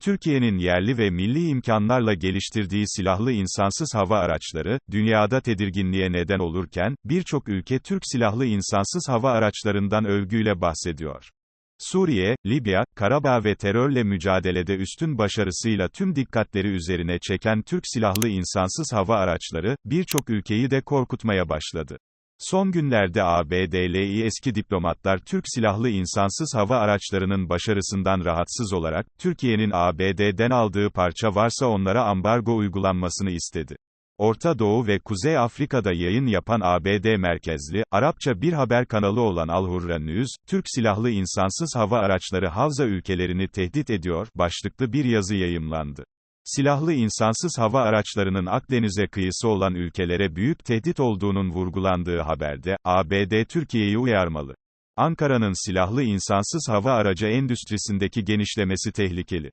Türkiye'nin yerli ve milli imkanlarla geliştirdiği silahlı insansız hava araçları, dünyada tedirginliğe neden olurken, birçok ülke Türk silahlı insansız hava araçlarından övgüyle bahsediyor. Suriye, Libya, Karabağ ve terörle mücadelede üstün başarısıyla tüm dikkatleri üzerine çeken Türk silahlı insansız hava araçları, birçok ülkeyi de korkutmaya başladı. Son günlerde ABD'li eski diplomatlar Türk silahlı insansız hava araçlarının başarısından rahatsız olarak, Türkiye'nin ABD'den aldığı parça varsa onlara ambargo uygulanmasını istedi. Orta Doğu ve Kuzey Afrika'da yayın yapan ABD merkezli, Arapça bir haber kanalı olan Al Hurra News, Türk silahlı insansız hava araçları Havza ülkelerini tehdit ediyor, başlıklı bir yazı yayımlandı. Silahlı insansız hava araçlarının Akdeniz'e kıyısı olan ülkelere büyük tehdit olduğunun vurgulandığı haberde, ABD Türkiye'yi uyarmalı. Ankara'nın silahlı insansız hava aracı endüstrisindeki genişlemesi tehlikeli.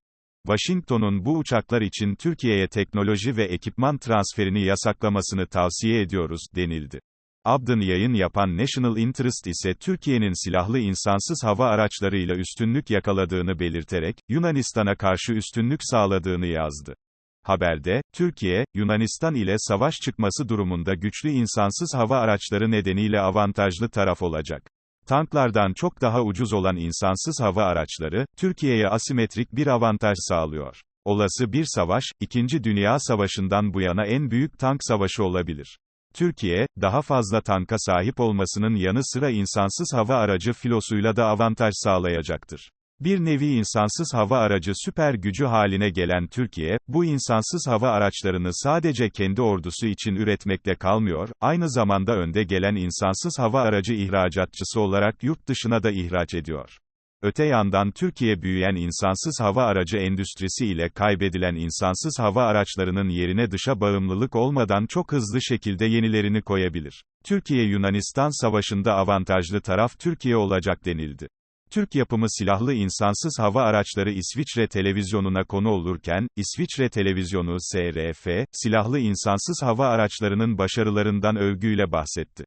Washington'un bu uçaklar için Türkiye'ye teknoloji ve ekipman transferini yasaklamasını tavsiye ediyoruz, denildi. Abd'ın yayın yapan National Interest ise Türkiye'nin silahlı insansız hava araçlarıyla üstünlük yakaladığını belirterek, Yunanistan'a karşı üstünlük sağladığını yazdı. Haberde, Türkiye, Yunanistan ile savaş çıkması durumunda güçlü insansız hava araçları nedeniyle avantajlı taraf olacak. Tanklardan çok daha ucuz olan insansız hava araçları, Türkiye'ye asimetrik bir avantaj sağlıyor. Olası bir savaş, İkinci Dünya Savaşı'ndan bu yana en büyük tank savaşı olabilir. Türkiye, daha fazla tanka sahip olmasının yanı sıra insansız hava aracı filosuyla da avantaj sağlayacaktır. Bir nevi insansız hava aracı süper gücü haline gelen Türkiye, bu insansız hava araçlarını sadece kendi ordusu için üretmekle kalmıyor, aynı zamanda önde gelen insansız hava aracı ihracatçısı olarak yurt dışına da ihraç ediyor. Öte yandan Türkiye büyüyen insansız hava aracı endüstrisi ile kaybedilen insansız hava araçlarının yerine dışa bağımlılık olmadan çok hızlı şekilde yenilerini koyabilir. Türkiye-Yunanistan savaşında avantajlı taraf Türkiye olacak denildi. Türk yapımı silahlı insansız hava araçları İsviçre televizyonuna konu olurken, İsviçre televizyonu SRF, silahlı insansız hava araçlarının başarılarından övgüyle bahsetti.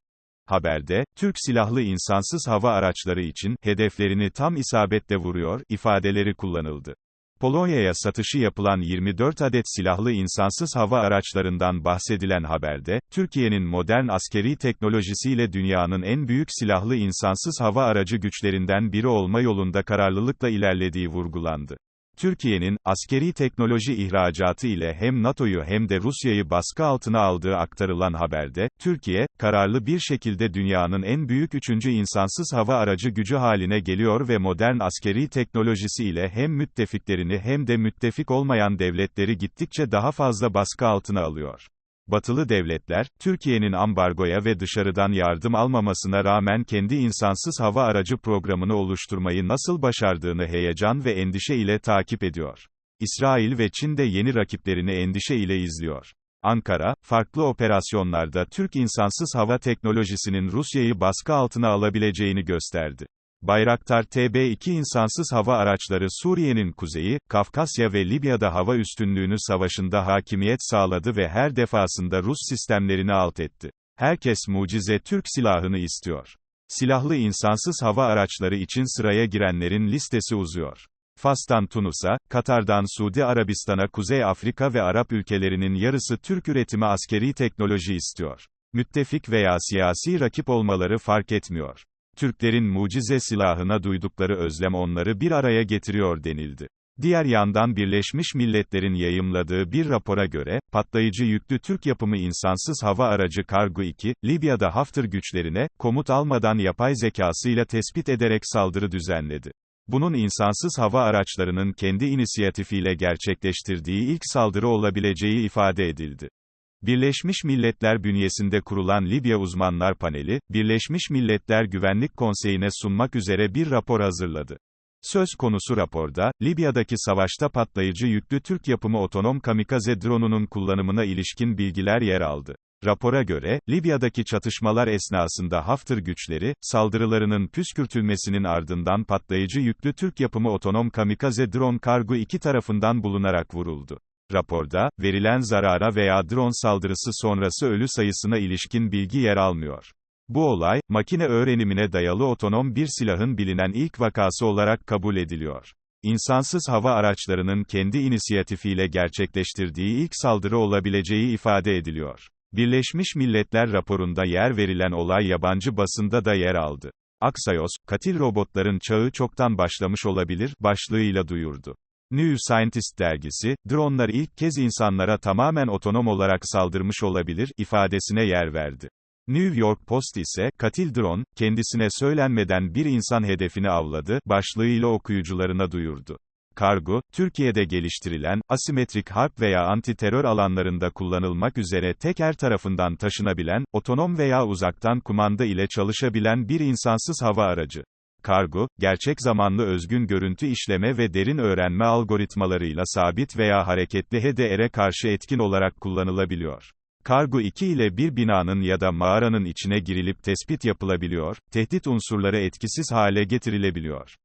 Haberde, Türk silahlı insansız hava araçları için, hedeflerini tam isabetle vuruyor, ifadeleri kullanıldı. Polonya'ya satışı yapılan 24 adet silahlı insansız hava araçlarından bahsedilen haberde, Türkiye'nin modern askeri teknolojisiyle dünyanın en büyük silahlı insansız hava aracı güçlerinden biri olma yolunda kararlılıkla ilerlediği vurgulandı. Türkiye'nin, askeri teknoloji ihracatı ile hem NATO'yu hem de Rusya'yı baskı altına aldığı aktarılan haberde, Türkiye, kararlı bir şekilde dünyanın en büyük üçüncü insansız hava aracı gücü haline geliyor ve modern askeri teknolojisi ile hem müttefiklerini hem de müttefik olmayan devletleri gittikçe daha fazla baskı altına alıyor. Batılı devletler, Türkiye'nin ambargoya ve dışarıdan yardım almamasına rağmen kendi insansız hava aracı programını oluşturmayı nasıl başardığını heyecan ve endişe ile takip ediyor. İsrail ve Çin de yeni rakiplerini endişe ile izliyor. Ankara, farklı operasyonlarda Türk insansız hava teknolojisinin Rusya'yı baskı altına alabileceğini gösterdi. Bayraktar TB2 insansız hava araçları Suriye'nin kuzeyi, Kafkasya ve Libya'da hava üstünlüğünü savaşında hakimiyet sağladı ve her defasında Rus sistemlerini alt etti. Herkes mucize Türk silahını istiyor. Silahlı insansız hava araçları için sıraya girenlerin listesi uzuyor. Fas'tan Tunus'a, Katar'dan Suudi Arabistan'a Kuzey Afrika ve Arap ülkelerinin yarısı Türk üretimi askeri teknoloji istiyor. Müttefik veya siyasi rakip olmaları fark etmiyor. Türklerin mucize silahına duydukları özlem onları bir araya getiriyor denildi. Diğer yandan Birleşmiş Milletler'in yayımladığı bir rapora göre, patlayıcı yüklü Türk yapımı insansız hava aracı Kargo 2, Libya'da Hafter güçlerine, komut almadan yapay zekasıyla tespit ederek saldırı düzenledi. Bunun insansız hava araçlarının kendi inisiyatifiyle gerçekleştirdiği ilk saldırı olabileceği ifade edildi. Birleşmiş Milletler bünyesinde kurulan Libya Uzmanlar Paneli, Birleşmiş Milletler Güvenlik Konseyi'ne sunmak üzere bir rapor hazırladı. Söz konusu raporda, Libya'daki savaşta patlayıcı yüklü Türk yapımı otonom kamikaze drone'unun kullanımına ilişkin bilgiler yer aldı. Rapora göre, Libya'daki çatışmalar esnasında Hafter güçleri, saldırılarının püskürtülmesinin ardından patlayıcı yüklü Türk yapımı otonom kamikaze drone kargo 2 tarafından bulunarak vuruldu. Raporda, verilen zarara veya drone saldırısı sonrası ölü sayısına ilişkin bilgi yer almıyor. Bu olay, makine öğrenimine dayalı otonom bir silahın bilinen ilk vakası olarak kabul ediliyor. insansız hava araçlarının kendi inisiyatifiyle gerçekleştirdiği ilk saldırı olabileceği ifade ediliyor. Birleşmiş Milletler raporunda yer verilen olay yabancı basında da yer aldı. Axios, katil robotların çağı çoktan başlamış olabilir, başlığıyla duyurdu. New Scientist dergisi, dronlar ilk kez insanlara tamamen otonom olarak saldırmış olabilir, ifadesine yer verdi. New York Post ise, katil drone, kendisine söylenmeden bir insan hedefini avladı, başlığıyla okuyucularına duyurdu. Kargo, Türkiye'de geliştirilen, asimetrik harp veya anti-terör alanlarında kullanılmak üzere teker tarafından taşınabilen, otonom veya uzaktan kumanda ile çalışabilen bir insansız hava aracı. Kargo, gerçek zamanlı özgün görüntü işleme ve derin öğrenme algoritmalarıyla sabit veya hareketli HDR'e karşı etkin olarak kullanılabiliyor. Kargo 2 ile bir binanın ya da mağaranın içine girilip tespit yapılabiliyor, tehdit unsurları etkisiz hale getirilebiliyor.